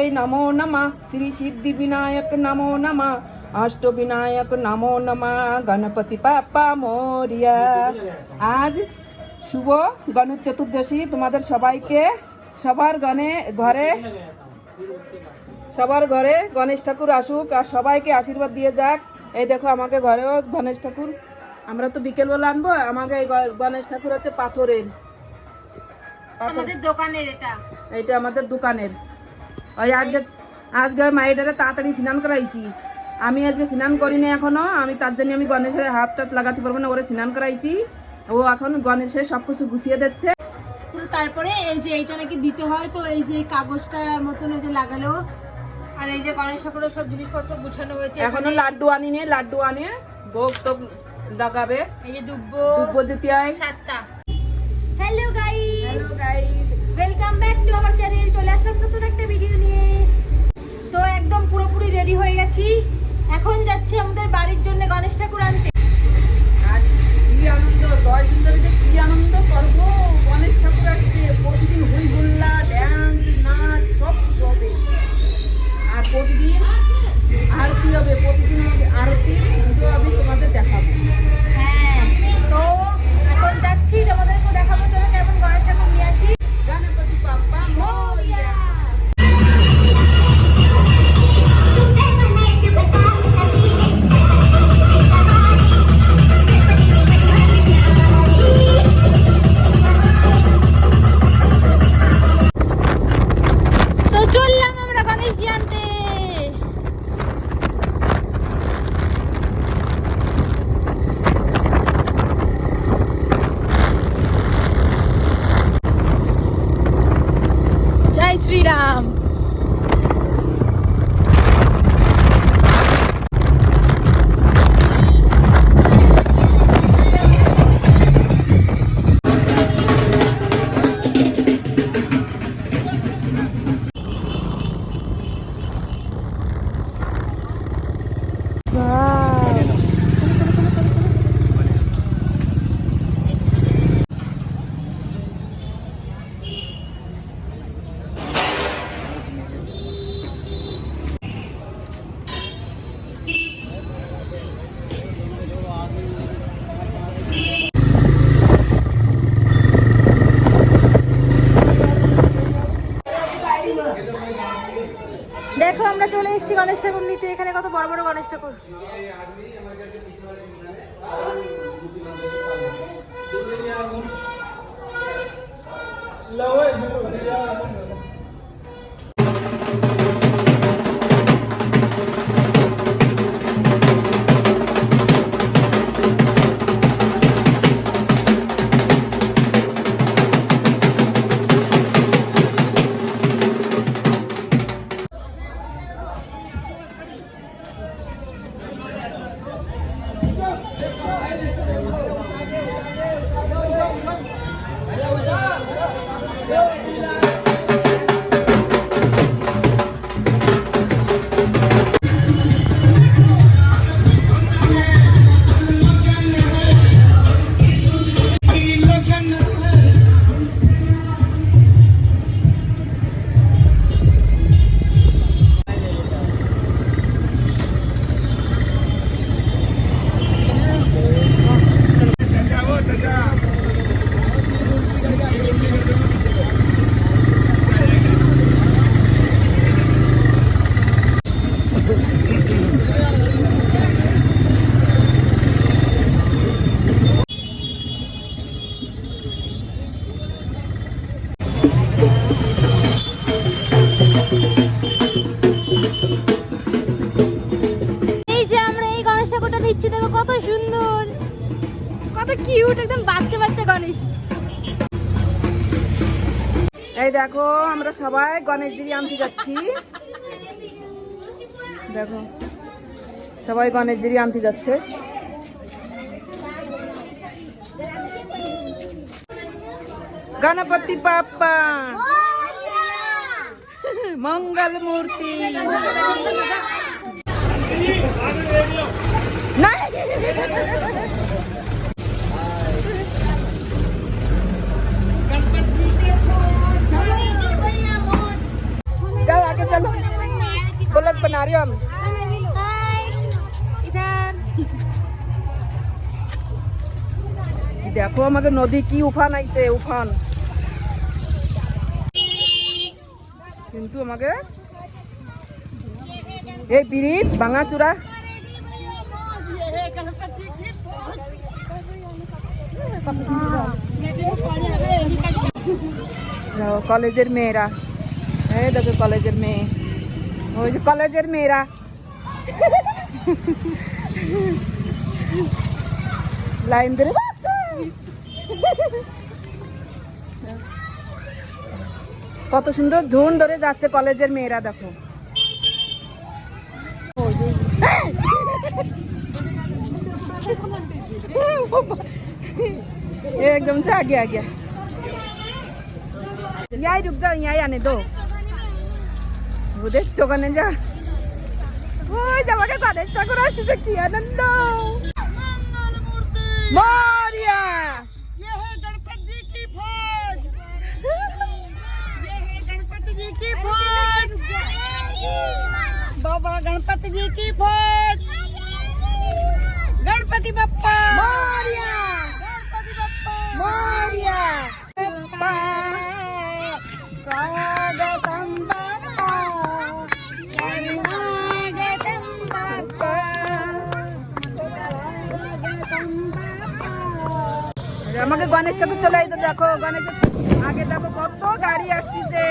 বিনাশায় নমো নমা শ্রী সিদ্ধি বিনায়ক নমো নমা অষ্ট বিনায়ক নমো নমা গণপতি পাপা মরিয়া আজ শুভ গণেশ চতুর্দশী তোমাদের সবাইকে সবার গণে ঘরে সবার ঘরে গণেশ ঠাকুর আসুক আর সবাইকে আশীর্বাদ দিয়ে যাক। এই দেখো আমাকে ঘরেও গণেশ ঠাকুর। আমরা তো বিকেলবেলা আনব। আমাকে গণেশ ঠাকুর আছে পাথরের। আমাদের দোকানের এটা। এটা আমাদের দোকানের। ওই আজকে আজকে মাইডারে তাড়াতাড়ি স্নান করাইছি। আমি আজকে স্নান করিনি এখনও আমি তার জন্য আমি গণেশের হাত টাত লাগাতে পারব না ওরে স্নান করাইছি। ও এখন গণেশের সব কিছু গুছিয়ে দিচ্ছে। তারপরে এই যে এইটা নাকি দিতে হয় তো এই যে কাগজটা মতন ওই যে লাগালো। আর এই যে গণেশ ঠাকুরের সব জিনিসপত্র গুছানো হয়েছে এখনও লাড্ডু আনিনি লাড্ডু আনে ভোগ টোগ লাগাবে। এই যে দুব্ব দুব্ব দ্বিতীয় সাতটা। Hello guys hello guys welcome our channel চলে আসলাম নতুন একটা ভিডিও নিয়ে। তো একদম পুরোপুরি রেডি হয়ে Tiram! বড় বড় গণেশ এই যে আমরা এই গণেশ ঠাকুরটা নিচ্ছি দেখো কত সুন্দর। কত কিউট একদম বাচ্চা বাচ্চা গণেশ। এই দেখো আমরা সবাই গণেশ দিদি আনতে যাচ্ছি। দেখো সবাই গণেশ দিদি আনতে যাচ্ছে। গণপতি পাপ্পা। মঙ্গল মূর্তি না आर्यन हाय इधर দেখো আমাদের নদী কি উফান আইছে উফান কিন্তু আমাকে এই পিরিত ভাঙাচুরা যাও, কলেজের মেয়েরা এই দেখো কলেজের মেয়ে ওই যে কলেজের মেয়েরা লাইন ধরে কত সুন্দর ঝুন ধরে যাচ্ছে কলেজের মেয়েরা দেখো ये एकदम से आगे आ गया यहाँ ही रुक जाओ यहाँ ही आने दो वो देख चौकाने जा ওই যে আমাকে গণেশ ঠাকুর আসতেছে কি আনন্দ মরিয়া की फौज बाबा गणपति जी की फौज गणपति बप्पा মরিয়া गणपति बप्पा মরিয়া বাপ্পা স্বাগতম বাপ্পা स्वागतम বাপ্পা আমাকে গণেশ ঠাকুর চলে তো দেখো গণেশ আগে দেখো কত গাড়ি আসতেছে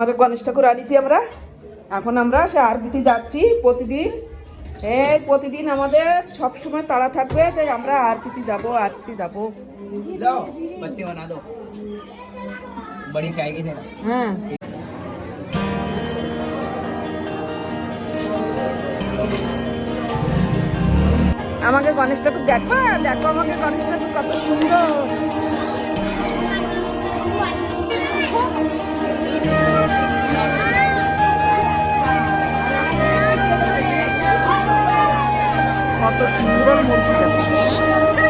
আমাদের গণেশ ঠাকুর আনিছি আমরা। এখন আমরা সে আরতিতে যাচ্ছি প্রতিদিন। এই প্রতিদিন আমাদের সব সময় তাড়া থাকবে তাই আমরা আরতিতে যাব আরতিতে যাব। হ্যাঁ। আমাকে গণেশ ঠাকুর দেখো দেখো আমাকে গণেশ ঠাকুর কত সুন্দর। কত সুন্দর মূর্তি দেখো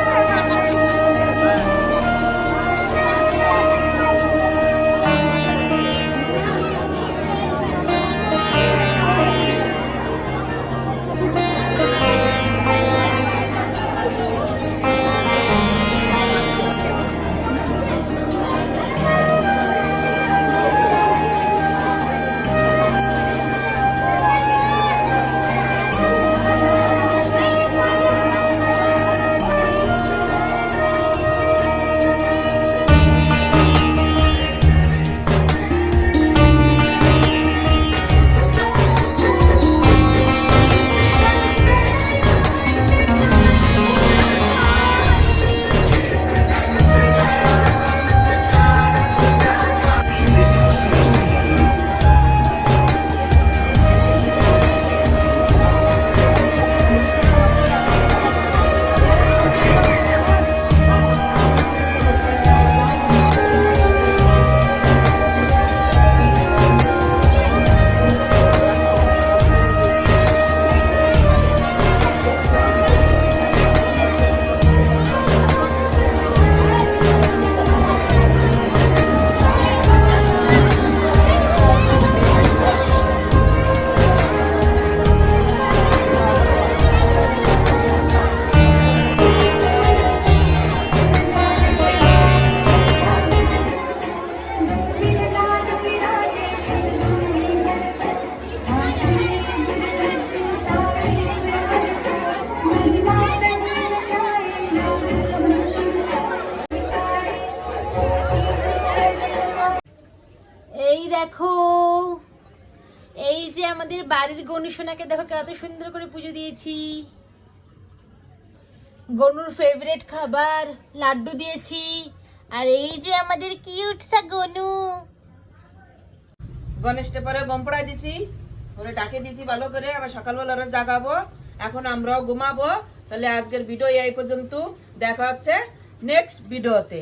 এই দেখো, এই যে আমাদের বাড়ির গনুসোনাকে দেখো কত সুন্দর করে পুজো দিয়েছি। গনুর ফেভারিট খাবার, লাড্ডু দিয়েছি। আর এই যে আমাদের কিউট সা গনু। গণেশটা পরে গম পড়াই দিছি, ওরে ডাকে দিছি ভালো করে, আবার সকালবেলা জাগাবো, এখন আমরাও ঘুমাবো, তাহলে আজকের ভিডিও এই পর্যন্ত, দেখা হচ্ছে নেক্সট ভিডিওতে